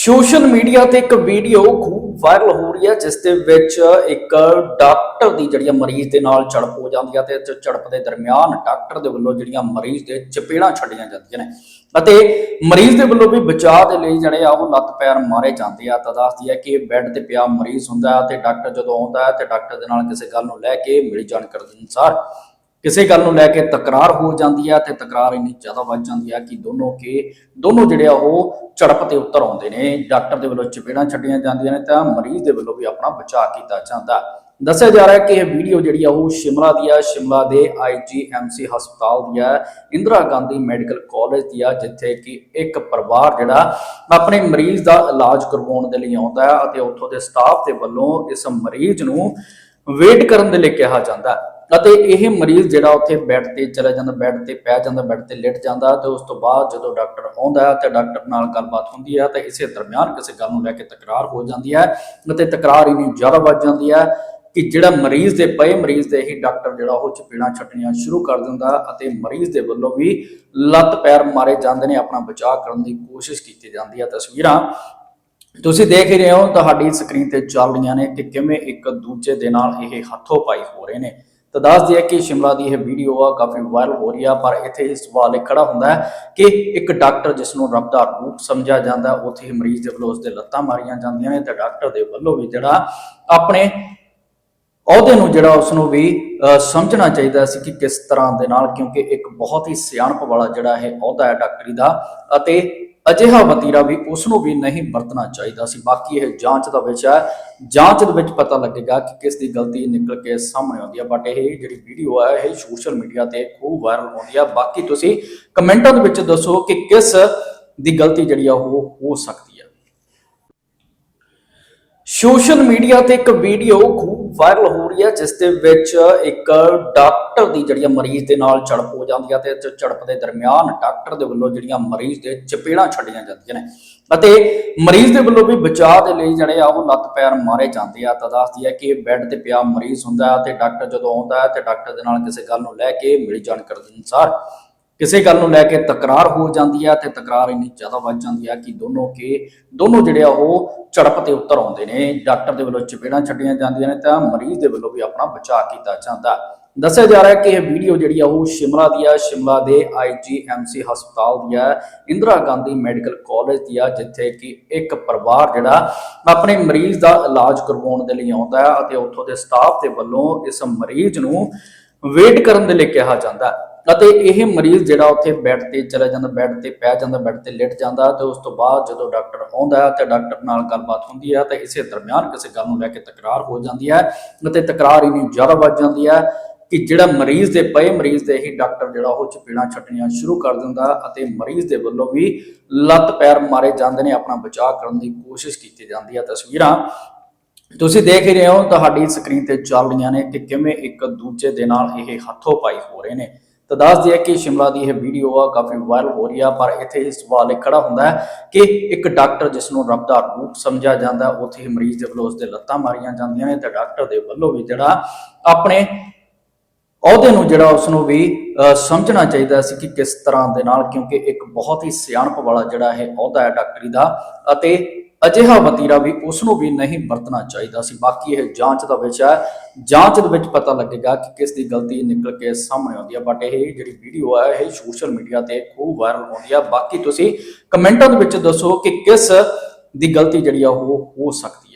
Social media ਤੇ ਇੱਕ video ਖੂਬ ਵਾਇਰਲ ਹੋ ਰਹੀ ਹੈ, ਜਿਸ ਦੇ ਵਿੱਚ ਇੱਕ ਡਾਕਟਰ ਦੀ ਜਿਹੜੀਆਂ ਮਰੀਜ਼ ਦੇ ਨਾਲ ਝੜਪ ਹੋ ਜਾਂਦੀ ਹੈ ਤੇ ਝੜਪ ਦੇ ਦਰਮਿਆਨ ਡਾਕਟਰ ਦੇ ਵੱਲੋਂ ਜਿਹੜੀਆਂ ਮਰੀਜ਼ ਦੇ ਚਪੇੜਾਂ ਛੱਡੀਆਂ ਜਾਂਦੀਆਂ ਨੇ ਅਤੇ ਮਰੀਜ਼ ਦੇ ਵੱਲੋਂ ਵੀ ਬਚਾਅ ਦੇ ਲਈ ਜਿਹੜੇ ਆ ਉਹ ਲੱਤ ਪੈਰ ਮਾਰੇ ਜਾਂਦੇ ਆ। ਤਾਂ ਦੱਸਦੀ ਹੈ ਕਿ ਬੈੱਡ ਤੇ ਪਿਆ ਮਰੀਜ਼ ਹੁੰਦਾ ਹੈ ਤੇ ਡਾਕਟਰ ਜਦੋਂ ਆਉਂਦਾ ਹੈ ਤੇ ਡਾਕਟਰ ਦੇ ਨਾਲ ਕਿਸੇ ਗੱਲ ਨੂੰ ਲੈ ਕੇ ਮਿਲੀ ਜਾਣਕਾਰੀ ਦੇ ਅਨੁਸਾਰ ਕਿਸੇ ਗੱਲ ਨੂੰ ਲੈ ਕੇ ਤਕਰਾਰ ਹੋ ਜਾਂਦੀ ਹੈ ਤੇ ਤਕਰਾਰ ਇੰਨੀ ਜ਼ਿਆਦਾ ਵੱਧ ਜਾਂਦੀ ਹੈ ਕਿ ਦੋਨੋਂ ਕੇ, ਦੋਨੋਂ ਜਿਹੜੇ ਆ ਉਹ ਝੜਪ ਤੇ ਉਤਰ ਆਉਂਦੇ ਨੇ, ਡਾਕਟਰ ਦੇ ਵੱਲੋਂ ਚਪੇੜਾਂ ਛੱਡੀਆਂ ਜਾਂਦੀਆਂ ਨੇ ਤਾਂ ਮਰੀਜ਼ ਦੇ ਵੱਲੋਂ ਵੀ ਆਪਣਾ ਬਚਾਅ ਕੀਤਾ ਜਾਂਦਾ। ਦੱਸਿਆ ਜਾ ਰਿਹਾ ਹੈ ਕਿ ਇਹ ਵੀਡੀਓ ਜਿਹੜੀ ਆ ਉਹ ਸ਼ਿਮਲਾ ਦੀ ਆ, ਸ਼ਿਮਲਾ ਦੇ ਆਈਜੀਐਮਸੀ ਹਸਪਤਾਲ ਦੀ ਆ, ਇੰਦਰਾ ਗਾਂਧੀ ਮੈਡੀਕਲ ਕਾਲਜ ਦੀ ਆ, ਜਿੱਥੇ ਕਿ ਇੱਕ ਪਰਿਵਾਰ ਜਿਹੜਾ ਆਪਣੇ ਮਰੀਜ਼ ਦਾ ਇਲਾਜ ਕਰਵਾਉਣ ਦੇ ਲਈ ਆਉਂਦਾ ਹੈ ਅਤੇ ਉੱਥੋਂ ਦੇ ਸਟਾਫ ਦੇ ਵੱਲੋਂ ਇਸ ਮਰੀਜ਼ ਨੂੰ ਵੇਟ ਕਰਨ ਦੇ ਲਈ ਕਿਹਾ ਜਾਂਦਾ। ਹੈ ਅਤੇ ਇਹ ਮਰੀਜ਼ ਜਿਹੜਾ ਉੱਥੇ ਬੈੱਡ ਤੇ ਚਲਾ ਜਾਂਦਾ, ਬੈੱਡ ਤੇ ਪੈ ਜਾਂਦਾ, ਬੈੱਡ ਤੇ ਲਿਟ ਜਾਂਦਾ ਤੇ ਉਸ ਤੋਂ ਬਾਅਦ ਜਦੋਂ ਡਾਕਟਰ ਆਉਂਦਾ ਹੈ ਤੇ ਡਾਕਟਰ ਨਾਲ ਗੱਲਬਾਤ ਹੁੰਦੀ ਹੈ ਤੇ ਇਸੇ ਦਰਮਿਆਨ ਕਿਸੇ ਗੱਲ ਨੂੰ ਲੈ ਕੇ ਤਕਰਾਰ ਹੋ ਜਾਂਦੀ ਹੈ ਅਤੇ ਤਕਰਾਰ ਇੰਨੀ ਜ਼ਿਆਦਾ ਵੱਧ ਜਾਂਦੀ ਹੈ ਕਿ ਜਿਹੜਾ ਮਰੀਜ਼ ਦੇ ਪਏ, ਮਰੀਜ਼ ਦੇ ਹੀ ਡਾਕਟਰ ਜਿਹੜਾ ਉਹ ਚਪੇੜਾਂ ਛੱਡਣੀਆਂ ਸ਼ੁਰੂ ਕਰ ਦਿੰਦਾ ਅਤੇ ਮਰੀਜ਼ ਦੇ ਵੱਲੋਂ ਵੀ ਲੱਤ ਪੈਰ ਮਾਰੇ ਜਾਂਦੇ ਨੇ, ਆਪਣਾ ਬਚਾਅ ਕਰਨ ਦੀ ਕੋਸ਼ਿਸ਼ ਕੀਤੀ ਜਾਂਦੀ ਹੈ। ਤਸਵੀਰਾਂ ਤੁਸੀਂ ਦੇਖ ਰਹੇ ਹੋ, ਤੁਹਾਡੀ ਸਕਰੀਨ ਤੇ ਚੱਲ ਰਹੀਆਂ ਨੇ ਕਿ ਕਿਵੇਂ ਇੱਕ ਦੂਜੇ ਦੇ ਨਾਲ ਇਹ ਹੱਥੋਂ ਪਾਈ ਹੋ ਰਹੇ ਨੇ। ਤਾਂ ਦੱਸ ਦਈਏ ਕਿ ਸ਼ਿਮਲਾ ਦੀ ਇਹ ਵੀਡੀਓ ਆ ਕਾਫੀ ਵਾਇਰਲ ਹੋ ਰਹੀ ਆ ਪਰ ਇੱਥੇ ਇਹ ਸਵਾਲ ਇਹ ਖੜਾ ਹੁੰਦਾ ਹੈ ਕਿ ਇੱਕ ਡਾਕਟਰ ਜਿਸ ਨੂੰ ਰੱਬ ਦਾ ਰੂਪ ਸਮਝਿਆ ਜਾਂਦਾ ਉੱਥੇ ਹੀ ਮਰੀਜ਼ ਦੇ ਵੱਲੋਂ ਉਸਦੇ ਲੱਤਾਂ ਮਾਰੀਆਂ ਜਾਂਦੀਆਂ ਨੇ ਤੇ ਡਾਕਟਰ ਦੇ ਵੱਲੋਂ ਵੀ ਜਿਹੜਾ ਆਪਣੇ ਅਹੁਦੇ ਨੂੰ ਜਿਹੜਾ ਉਸ ਨੂੰ ਵੀ ਅਹ, ਸਮਝਣਾ ਚਾਹੀਦਾ ਸੀ ਕਿ ਕਿਸ ਤਰ੍ਹਾਂ ਦੇ ਨਾਲ ਕਿਉਂਕਿ ਇੱਕ ਬਹੁਤ ਹੀ ਸਿਆਣਪ ਵਾਲਾ ਜਿਹੜਾ ਇਹ ਅਹੁਦਾ ਹੈ ਡਾਕਟਰੀ ਦਾ ਅਤੇ ਅਜਿਹਾ ਵਤੀਰਾ ਵੀ ਉਸ ਨੂੰ ਵੀ ਨਹੀਂ ਵਰਤਣਾ ਚਾਹੀਦਾ ਸੀ। ਬਾਕੀ ਇਹ ਜਾਂਚ ਦਾ ਵਿਸ਼ਾ ਹੈ। ਜਾਂਚ ਦੇ ਵਿੱਚ ਪਤਾ ਲੱਗੇਗਾ ਕਿ ਕਿਸ ਦੀ ਗਲਤੀ ਨਿਕਲ ਕੇ ਸਾਹਮਣੇ ਆਉਂਦੀ ਹੈ। ਬਟ ਇਹ ਜਿਹੜੀ ਵੀਡੀਓ ਹੈ, ਇਹ ਸੋਸ਼ਲ ਮੀਡੀਆ ਤੇ ਖੂਬ ਵਾਇਰਲ ਹੁੰਦੀ ਹੈ। ਬਾਕੀ ਤੁਸੀਂ ਕਮੈਂਟਾਂ ਦੇ ਵਿੱਚ ਦੱਸੋ ਕਿ ਕਿਸ ਦੀ ਗਲਤੀ ਜਿਹੜੀ ਆ ਉਹ ਹੋ ਸਕਦੀ ਸੋਸ਼ਲ ਮੀਡੀਆ ਤੇ ਇੱਕ ਵੀਡੀਓ ਖੂਬ ਵਾਇਰਲ ਹੋ ਰਹੀ ਹੈ, ਜਿਸ ਦੇ ਵਿੱਚ ਇੱਕ ਡਾਕਟਰ ਦੀ ਜਿਹੜੀਆਂ ਮਰੀਜ਼ ਦੇ ਨਾਲ ਝੜਪ ਹੋ ਜਾਂਦੀ ਹੈ ਤੇ ਝੜਪ ਦੇ ਦਰਮਿਆਨ ਡਾਕਟਰ ਦੇ ਵੱਲੋਂ ਜਿਹੜੀਆਂ ਮਰੀਜ਼ ਦੇ ਚਪੇੜਾਂ ਛੱਡੀਆਂ ਜਾਂਦੀਆਂ ਨੇ ਅਤੇ ਮਰੀਜ਼ ਦੇ ਵੱਲੋਂ ਵੀ ਬਚਾਅ ਦੇ ਲਈ ਜਿਹੜੇ ਆ ਉਹ ਲੱਤ ਪੈਰ ਮਾਰੇ ਜਾਂਦੇ ਆ। ਤਾਂ ਦੱਸਦੀ ਹੈ ਕਿ ਬੈੱਡ ਤੇ ਪਿਆ ਮਰੀਜ਼ ਹੁੰਦਾ ਹੈ ਤੇ ਡਾਕਟਰ ਜਦੋਂ ਆਉਂਦਾ ਹੈ ਤੇ ਡਾਕਟਰ ਦੇ ਨਾਲ ਕਿਸੇ ਗੱਲ ਨੂੰ ਲੈ ਕੇ ਮਿਲੀ ਜਾਣਕਾਰੀ ਦੇ ਅਨੁਸਾਰ ਕਿਸੇ ਗੱਲ ਨੂੰ ਲੈ ਕੇ ਤਕਰਾਰ ਹੋ ਜਾਂਦੀ ਹੈ ਤੇ ਤਕਰਾਰ ਇੰਨੀ ਜ਼ਿਆਦਾ ਵੱਧ ਜਾਂਦੀ ਹੈ ਕਿ ਦੋਨੋਂ ਕੇ, ਦੋਨੋਂ ਜਿਹੜੇ ਆ ਉਹ ਝੜਪ ਤੇ ਉਤਰ ਆਉਂਦੇ ਨੇ। ਡਾਕਟਰ ਦੇ ਵੱਲੋਂ ਚਪੇੜਾਂ ਛੱਡੀਆਂ ਜਾਂਦੀਆਂ ਨੇ ਤਾਂ ਮਰੀਜ਼ ਦੇ ਵੱਲੋਂ ਵੀ ਆਪਣਾ ਬਚਾਅ ਕੀਤਾ ਜਾਂਦਾ। ਦੱਸਿਆ ਜਾ ਰਿਹਾ ਹੈ ਕਿ ਇਹ ਵੀਡੀਓ ਜਿਹੜੀ ਆ ਉਹ ਸ਼ਿਮਲਾ ਦੀ ਆ, ਸ਼ਿਮਲਾ ਦੇ ਆਈਜੀਐਮਸੀ ਹਸਪਤਾਲ ਦੀ ਆ, ਇੰਦਰਾ ਗਾਂਧੀ ਮੈਡੀਕਲ ਕਾਲਜ ਦੀ ਆ, ਜਿੱਥੇ ਕਿ ਇੱਕ ਪਰਿਵਾਰ ਜਿਹੜਾ ਆਪਣੇ ਮਰੀਜ਼ ਦਾ ਇਲਾਜ ਕਰਵਾਉਣ ਦੇ ਲਈ ਆਉਂਦਾ ਹੈ ਅਤੇ ਉੱਥੋਂ ਦੇ ਸਟਾਫ ਦੇ ਵੱਲੋਂ ਇਸ ਮਰੀਜ਼ ਨੂੰ ਵੇਟ ਕਰਨ ਦੇ ਲਈ ਕਿਹਾ ਜਾਂਦਾ। ਹੈ ਅਤੇ ਇਹ ਮਰੀਜ਼ ਜਿਹੜਾ ਉੱਥੇ ਬੈੱਡ ਤੇ ਚਲਾ ਜਾਂਦਾ, ਬੈੱਡ ਤੇ ਪੈ ਜਾਂਦਾ, ਬੈੱਡ ਤੇ ਲਿਟ ਜਾਂਦਾ ਤੇ ਉਸ ਤੋਂ ਬਾਅਦ ਜਦੋਂ ਡਾਕਟਰ ਆਉਂਦਾ ਹੈ ਤੇ ਡਾਕਟਰ ਨਾਲ ਗੱਲਬਾਤ ਹੁੰਦੀ ਹੈ ਤੇ ਇਸੇ ਦਰਮਿਆਨ ਕਿਸੇ ਗੱਲ ਨੂੰ ਲੈ ਕੇ ਤਕਰਾਰ ਹੋ ਜਾਂਦੀ ਹੈ ਅਤੇ ਤਕਰਾਰ ਇੰਨੀ ਜ਼ਿਆਦਾ ਵੱਧ ਜਾਂਦੀ ਹੈ ਕਿ ਜਿਹੜਾ ਮਰੀਜ਼ ਦੇ ਪਏ, ਮਰੀਜ਼ ਦੇ ਹੀ ਡਾਕਟਰ ਜਿਹੜਾ ਉਹ ਚਪੇੜਾਂ ਛੱਡਣੀਆਂ ਸ਼ੁਰੂ ਕਰ ਦਿੰਦਾ ਅਤੇ ਮਰੀਜ਼ ਦੇ ਵੱਲੋਂ ਵੀ ਲੱਤ ਪੈਰ ਮਾਰੇ ਜਾਂਦੇ ਨੇ, ਆਪਣਾ ਬਚਾਅ ਕਰਨ ਦੀ ਕੋਸ਼ਿਸ਼ ਕੀਤੀ ਜਾਂਦੀ ਹੈ। ਤਸਵੀਰਾਂ ਤੁਸੀਂ ਦੇਖ ਰਹੇ ਹੋ, ਤੁਹਾਡੀ ਸਕਰੀਨ ਤੇ ਚੱਲ ਰਹੀਆਂ ਨੇ ਕਿ ਕਿਵੇਂ ਇੱਕ ਦੂਜੇ ਦੇ ਨਾਲ ਇਹ ਹੱਥੋਂ ਪਾਈ ਹੋ ਰਹੇ ਨੇ। ਤਾਂ ਦੱਸ ਦਈਏ ਕਿ ਸ਼ਿਮਲਾ ਦੀ ਇਹ ਵੀਡੀਓ ਆ ਕਾਫੀ ਵਾਇਰਲ ਹੋ ਰਹੀ ਆ ਪਰ ਇੱਥੇ ਇਹ ਸਵਾਲ ਖੜਾ ਹੁੰਦਾ ਹੈ ਕਿ ਇੱਕ ਡਾਕਟਰ ਜਿਸ ਨੂੰ ਰੱਬ ਦਾ ਰੂਪ ਸਮਝਿਆ ਜਾਂਦਾ ਉੱਥੇ ਹੀ ਮਰੀਜ਼ ਦੇ ਵੱਲੋਂ ਉਸਦੇ ਲੱਤਾਂ ਮਾਰੀਆਂ ਜਾਂਦੀਆਂ ਨੇ ਤੇ ਡਾਕਟਰ ਦੇ ਵੱਲੋਂ ਵੀ ਜਿਹੜਾ ਆਪਣੇ ਅਹੁਦੇ ਨੂੰ ਜਿਹੜਾ ਉਸ ਨੂੰ ਵੀ ਅਹ, ਸਮਝਣਾ ਚਾਹੀਦਾ ਸੀ ਕਿ ਕਿਸ ਤਰ੍ਹਾਂ ਦੇ ਨਾਲ ਕਿਉਂਕਿ ਇੱਕ ਬਹੁਤ ਹੀ ਸਿਆਣਪ ਵਾਲਾ ਜਿਹੜਾ ਇਹ ਅਹੁਦਾ ਹੈ ਡਾਕਟਰੀ ਦਾ ਅਤੇ ਅਜਿਹਾ ਵਤੀਰਾ ਵੀ ਉਸ ਨੂੰ ਵੀ ਨਹੀਂ ਵਰਤਣਾ ਚਾਹੀਦਾ ਸੀ। ਬਾਕੀ ਇਹ ਜਾਂਚ ਦਾ ਵਿਸ਼ਾ ਹੈ। ਜਾਂਚ ਦੇ ਵਿੱਚ ਪਤਾ ਲੱਗੇਗਾ ਕਿ ਕਿਸ ਦੀ ਗਲਤੀ ਨਿਕਲ ਕੇ ਸਾਹਮਣੇ ਆਉਂਦੀ ਹੈ ਬਟ ਇਹ ਜਿਹੜੀ ਵੀਡੀਓ ਹੈ ਇਹ ਸੋਸ਼ਲ ਮੀਡੀਆ ਤੇ ਖੂਬ ਵਾਇਰਲ ਹੁੰਦੀ ਹੈ ਬਾਕੀ ਤੁਸੀਂ ਕਮੈਂਟਾਂ ਦੇ ਵਿੱਚ ਦੱਸੋ ਕਿ ਕਿਸ ਦੀ ਗਲਤੀ ਜਿਹੜੀ ਆ ਉਹ ਹੋ ਸਕਦੀ